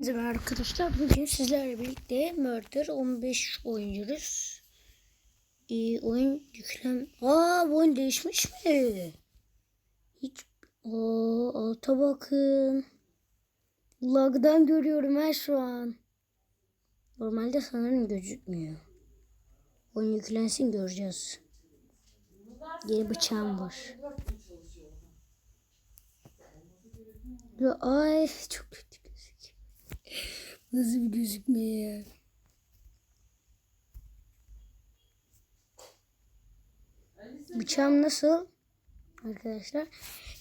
Merhaba arkadaşlar bugün sizlerle birlikte Murder 15 oynuyoruz. Ee, oyun yüklem... Aa bu oyun değişmiş mi? Hiç... Aa alta bakın. Lag'dan görüyorum her şu an. Normalde sanırım gözükmüyor. Oyun yüklensin göreceğiz. Yeni bıçağım var. Ay çok kötü. Nasıl bir gözükme ya? Bıçağım nasıl? Arkadaşlar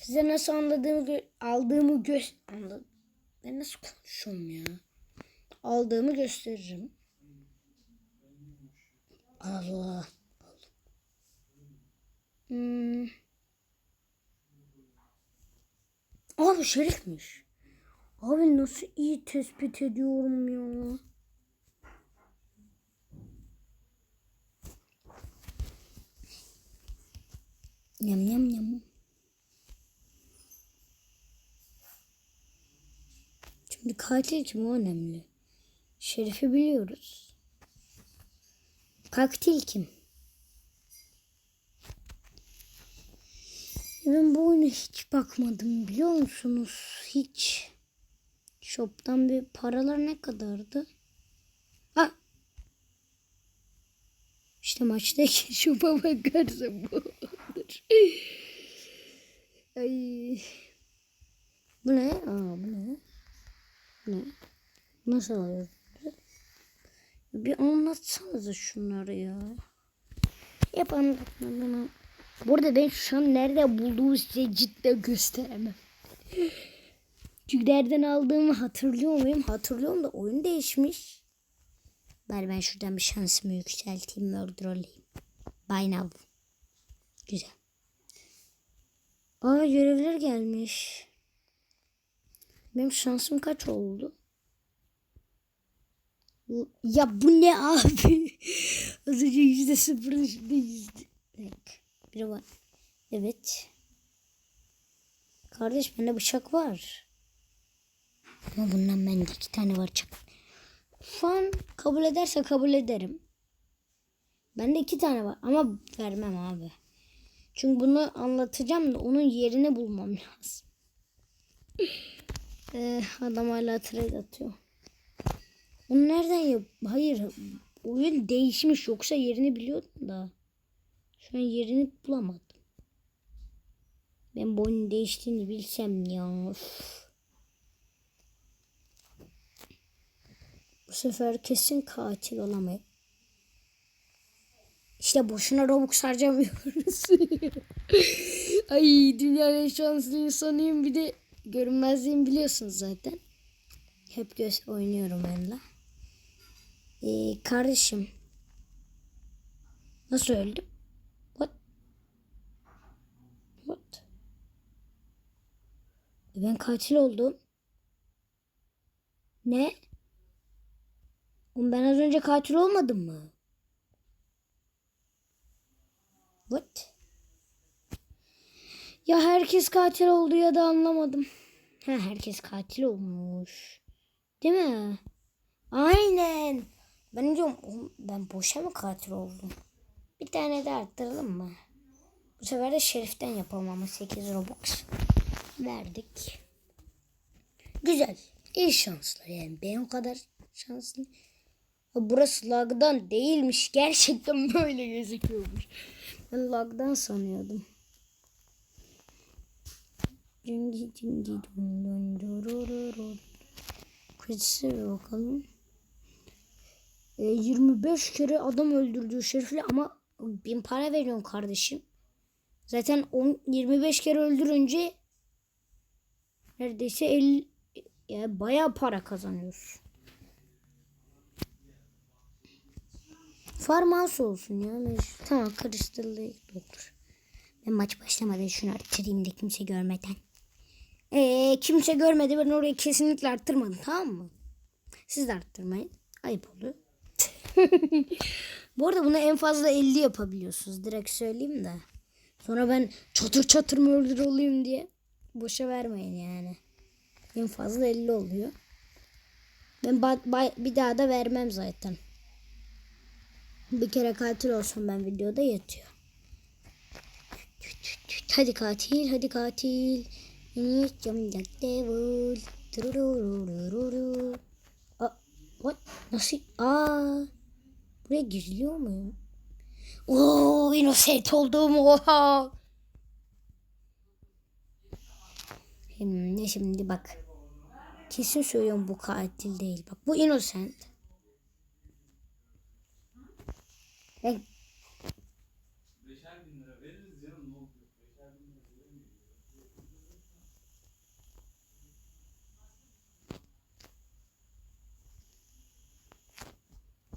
size nasıl anladığımı aldığımı gö anladım. Ben nasıl konuşuyorum ya? Aldığımı gösteririm. Allah. Hmm. Aa bu şerifmiş. Abi nasıl iyi tespit ediyorum ya. Yam yam yam. Şimdi katil kim o önemli. Şerif'i biliyoruz. Katil kim? Ben bu oyuna hiç bakmadım biliyor musunuz? Hiç. Shop'tan bir paralar ne kadardı? Ha. İşte maçtaki shop'a bakarsam bu. Ay. Bu ne? Aa bu ne? Ne? Nasıl alıyoruz? Bir anlatsanıza şunları ya. Hep anlatma bana. Bu arada ben şu an nerede bulduğumu size cidden gösteremem. Çünkü nereden aldığımı hatırlıyor muyum? Hatırlıyorum da oyun değişmiş. Bari ben şuradan bir şansımı yükselteyim. Murder olayım. Buy now. Güzel. Aa görevler gelmiş. Benim şansım kaç oldu? Ya bu ne abi? Az önce yüzde sıfır şimdi yüzde. Evet. Biri var. Evet. Kardeş bende bıçak var. Ama bundan bende iki tane var çak. Şu an kabul ederse kabul ederim. Bende iki tane var ama vermem abi. Çünkü bunu anlatacağım da onun yerini bulmam lazım. Ee, adam hala trade atıyor. Onu nereden yap? Hayır. Oyun değişmiş yoksa yerini biliyordum da. Şu an yerini bulamadım. Ben bu oyunun değiştiğini bilsem ya. Üf. Sefer kesin katil olamayız. İşte boşuna Robux harcamıyoruz. Ay dünyanın en şanslı insanıyım. Bir de görünmezliğimi biliyorsunuz zaten. Hep göz oynuyorum onunla. Ee, kardeşim. Nasıl öldüm? What? What? E, Ben katil oldum. Ne? Oğlum ben az önce katil olmadım mı? What? Ya herkes katil oldu ya da anlamadım. Ha herkes katil olmuş. Değil mi? Aynen. Ben diyorum ben boşa mı katil oldum? Bir tane de arttıralım mı? Bu sefer de şeriften yapalım ama 8 Robux verdik. Güzel. İyi şanslar yani. Ben o kadar şanslı. Burası lagdan değilmiş. Gerçekten böyle gözüküyormuş. Ben lagdan sanıyordum. Cingi cingi durururu. Kredisi bakalım. E, 25 kere adam öldürdüğü şerifle ama bin para veriyorum kardeşim. Zaten 10, 25 kere öldürünce neredeyse 50 yani bayağı para kazanıyorsun. Farmans olsun ya. Tamam karıştırıldı doktor. Ben maç başlamadan şunu arttırayım da kimse görmeden. Ee, kimse görmedi ben orayı kesinlikle arttırmadım tamam mı? Siz de arttırmayın. Ayıp oluyor. Bu arada bunu en fazla 50 yapabiliyorsunuz. Direkt söyleyeyim de. Sonra ben çatır çatır murder olayım diye boşa vermeyin yani. En fazla 50 oluyor. Ben bir daha da vermem zaten. Bir kere katil olsam ben videoda yatıyor. Hadi katil, hadi katil. Yiyeceğim like devil. Aa, what? Nasıl? Aa, buraya giriliyor mu? Oo, innocent oldum. Oha. Şimdi, şimdi bak. Kesin söylüyorum bu katil değil. Bak bu innocent. Ben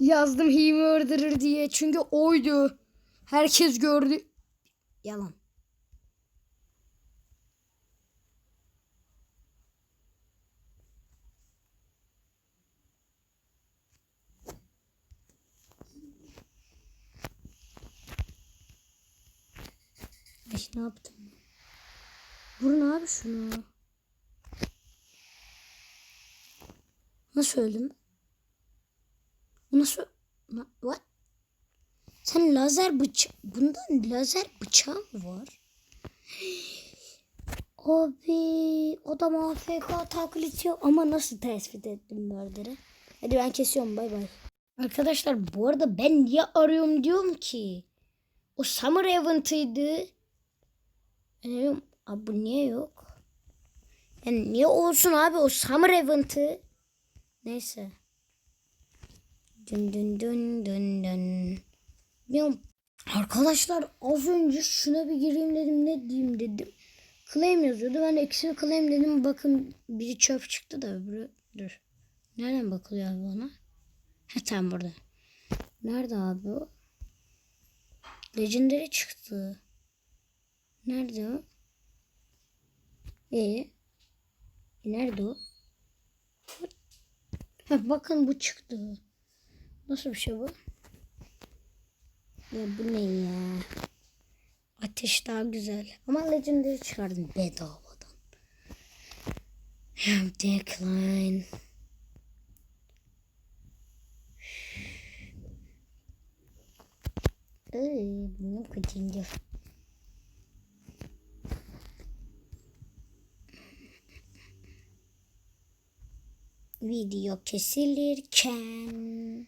Yazdım he murderer diye. Çünkü oydu. Herkes gördü. Yalan. Ay, ne yaptım? Vurun abi şunu. Nasıl öldüm? Nasıl? Na- What? Sen lazer bıçak... Bundan lazer bıçağı mı var? Abi o da MFK taklit yok ama nasıl tespit ettim murder'ı? Hadi ben kesiyorum bay bay. Arkadaşlar bu arada ben niye arıyorum diyorum ki? O Summer Event'ıydı. Ben diyorum abi niye yok? Yani niye olsun abi o Summer Event'ı? Neyse. Dün dün dün dün dün. Bilmiyorum. Arkadaşlar az önce şuna bir gireyim dedim ne diyeyim dedim. Claim yazıyordu. Ben eksi claim dedim. Bakın biri çöp çıktı da öbürü. Dur. Nereden bakılıyor abi ona? Ha tam burada. Nerede abi o? Legendary çıktı. Nerede o? Ee? Nerede o? Ha, bakın bu çıktı. Nasıl bir şey bu? Ya bu ne ya? Ateş daha güzel. Ama Legendary çıkardım bedavadan. Decline. Iy, bunu kötüydü. Video kesilirken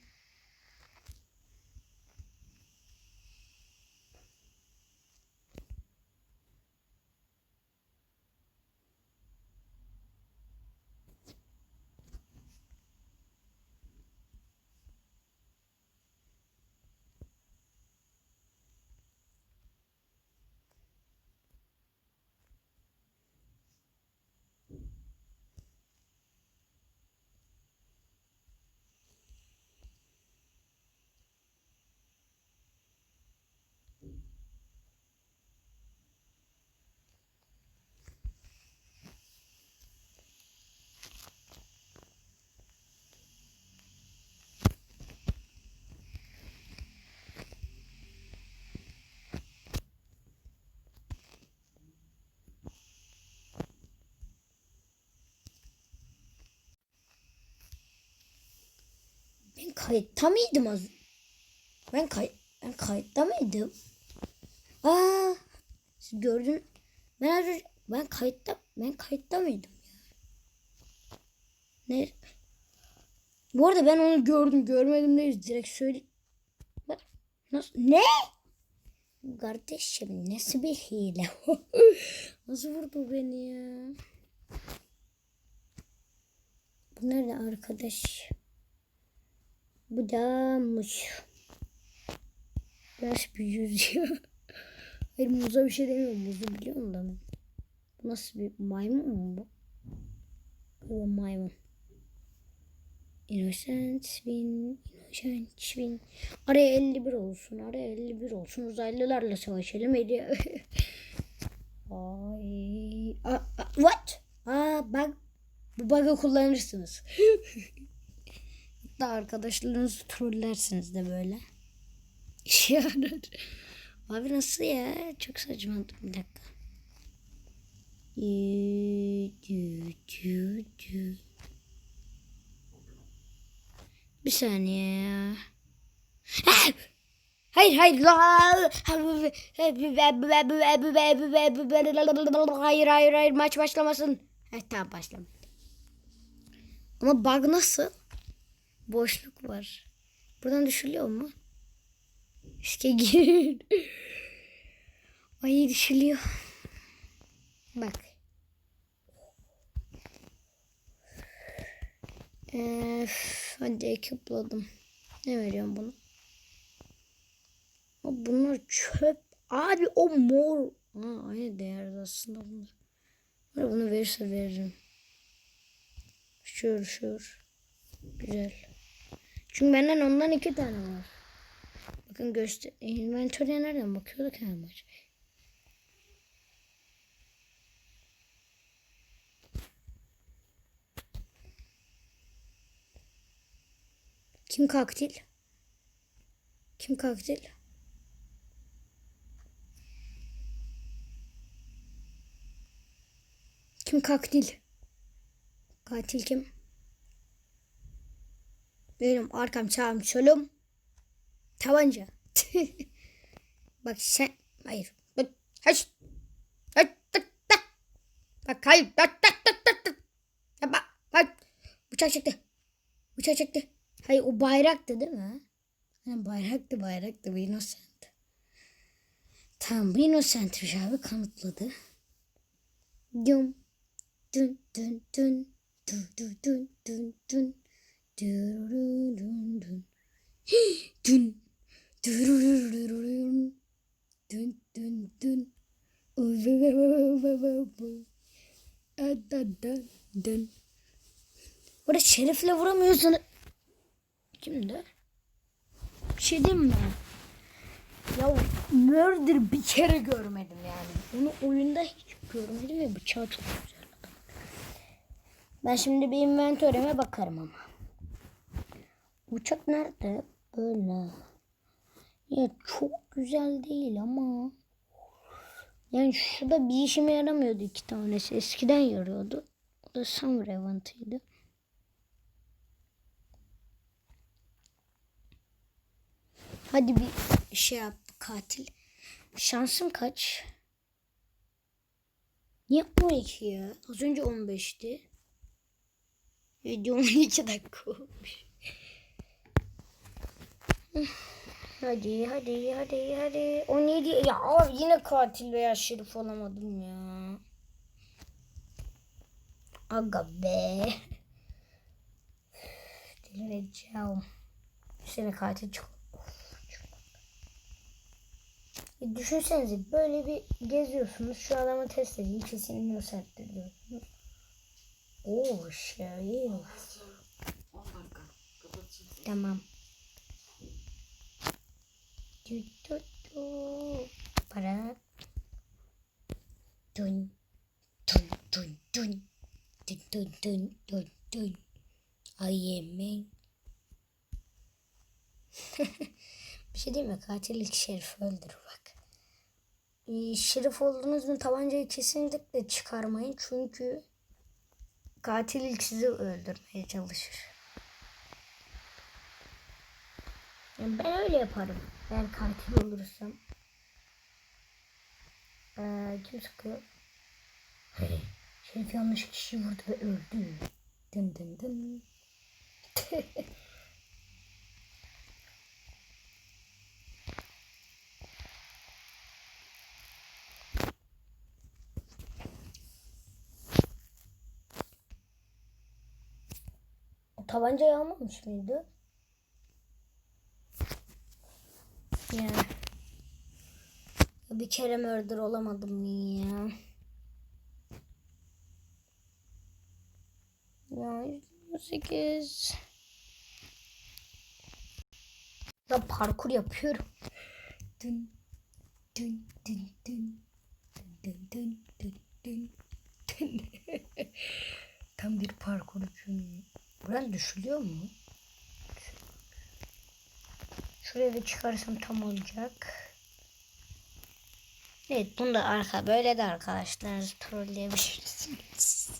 Ben kayıtta mıydım az? Ben kay ben kayıtta mıydım? Aa, siz gördün. Ben az ben kayıtta ben kayıtta mıydım ya? Ne? Bu arada ben onu gördüm. Görmedim değil. Direkt söyle. Bak, Nasıl? Ne? Kardeşim nasıl bir hile? nasıl vurdu beni ya? Bu nerede arkadaş? Bu damış. Nasıl bir yüz ya? Hayır muza bir şey demiyorum. Muzu biliyorum da ben. Bu nasıl bir maymun mu bu? Bu maymun. Innocent win, innocent win. Araya 51 olsun, araya 51 olsun. Uzaylılarla savaşalım. Ay. Aa, aa, what? Aa bak. Bu bug'ı kullanırsınız. Hatta arkadaşlarınızı trollersiniz de böyle. İşe yarar. Abi nasıl ya? Çok saçma. Bir dakika. Bir saniye ya. Hayır hayır. Hayır hayır hayır maç başlamasın. Heh, tamam başlamadı. Ama bug nasıl? Boşluk var. Buradan düşülüyor mu? İşte gir. Ay düşülüyor. Bak. Öf, hadi ekip bulalım. Ne veriyorum bunu? Bunlar çöp. Abi o mor. Ha, aynı değerde aslında bunlar. Bunu verirse veririm. Şur şur. Güzel. Çünkü benden ondan iki tane var. Bakın göster. Inventory'e nereden bakıyorduk hemen maç. Kim kaktil? Kim kaktil? Kim kaktil? Katil kim? Benim arkam sağım solum. Tabanca. Bak sen. Hayır. Haş. Bak hayır. Tak tak tak tak tak. Bak. Bak. Bıçak çekti. Bıçak çekti. Hayır o bayraktı değil mi? Ha, bayraktı bayraktı. Bu innocent. Tamam bu innocentmiş abi kanıtladı. Dum. Dun dun dun. Dun dun dun dun dun. Dün. Dün. Dün dün dün. Dün. Burada şerifle vuramıyorsun. Kimdi? Bir şey diyeyim mi? Ya murder bir kere görmedim yani. Onu oyunda hiç görmedim ve bıçağı çok güzel. Ben şimdi bir inventörüme bakarım ama. Uçak nerede? Böyle. Ya çok güzel değil ama. Yani şurada bir işime yaramıyordu iki tanesi. Eskiden yarıyordu. O da Summer Event'ıydı. Hadi bir şey yap katil. Şansım kaç? Niye 12 ya? Az önce 15'ti. Video 12 dakika olmuş. Hadi hadi hadi hadi. 17 ya abi yine katil veya şerif olamadım ya. Aga be. Delireceğim. Seni katil çok. E düşünsenize böyle bir geziyorsunuz. Şu adamı test edin. Kesin innocent'tir diyorsunuz. Oh şerif. Tamam. Du, du, du. Para. Dun. Dun dun dun. Dun dun dun dun dun. Ay yemin. Bir şey diyeyim mi? Katil ilk şerifi öldürür bak. Ee, şerif oldunuz mu tabancayı kesinlikle çıkarmayın. Çünkü katil ilk sizi öldürmeye çalışır. Ben öyle yaparım. Eğer katil olursam. Ee, kim sıkıyor? Şerif yanlış kişi vurdu ve öldü. Dın dın dın. O tabancayı almamış mıydı? Ya. Bir kere murder olamadım ya. Ya 128. Ben parkur yapıyorum. Dün dün dün dün dün dün dün dün dün. Tam bir parkur için. Buradan düşülüyor mu? Şuraya da çıkarsam tam olacak. Evet bunu da arka böyle de arkadaşlar trolleyebilirsiniz.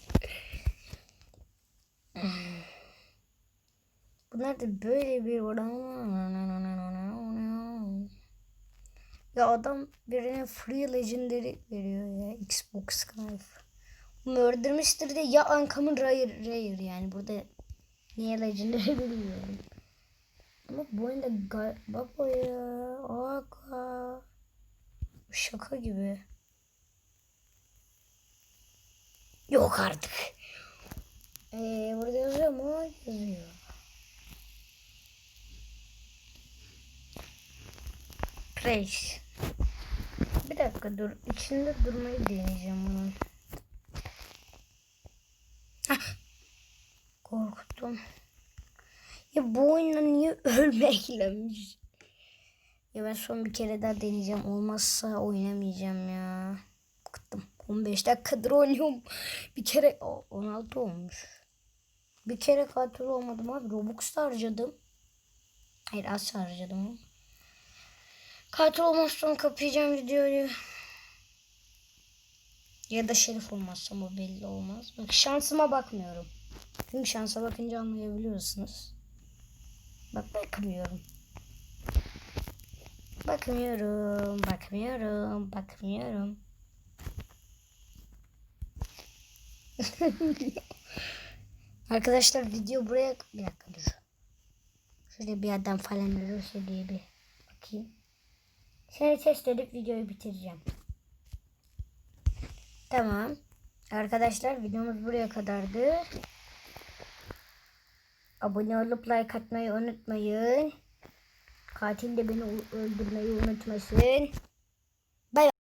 Bunlar da böyle bir ya adam birine free legendary veriyor ya Xbox Skype. Murder Mystery'de ya Uncommon Rare, Rare yani burada niye legendary bilmiyorum. Ama bu oyunda ga- baba ya aga şaka gibi. Yok artık. Ee, burada yazıyor mu? Yazıyor. Praise. Bir dakika dur. İçinde durmayı deneyeceğim bunun. Hah. Ya bu oyunda niye ölmeklemiş? Ya ben son bir kere daha deneyeceğim. Olmazsa oynamayacağım ya. Bıktım. 15 dakikadır oynuyorum. Bir kere o, 16 olmuş. Bir kere katil olmadım abi. Robux da harcadım. Hayır az harcadım. Katil olmazsam kapayacağım videoyu. Ya da şerif olmazsam o belli olmaz. Bak şansıma bakmıyorum. Çünkü şansa bakınca anlayabiliyorsunuz. Bak bakmıyorum. Bakmıyorum, bakmıyorum, bakmıyorum. Arkadaşlar video buraya bir dakika dur. Şöyle bir yerden falan ölürse diye bir bakayım. Seni test edip videoyu bitireceğim. Tamam. Arkadaşlar videomuz buraya kadardı. Abone olup like atmayı unutmayın. Katil de beni öldürmeyi unutmasın.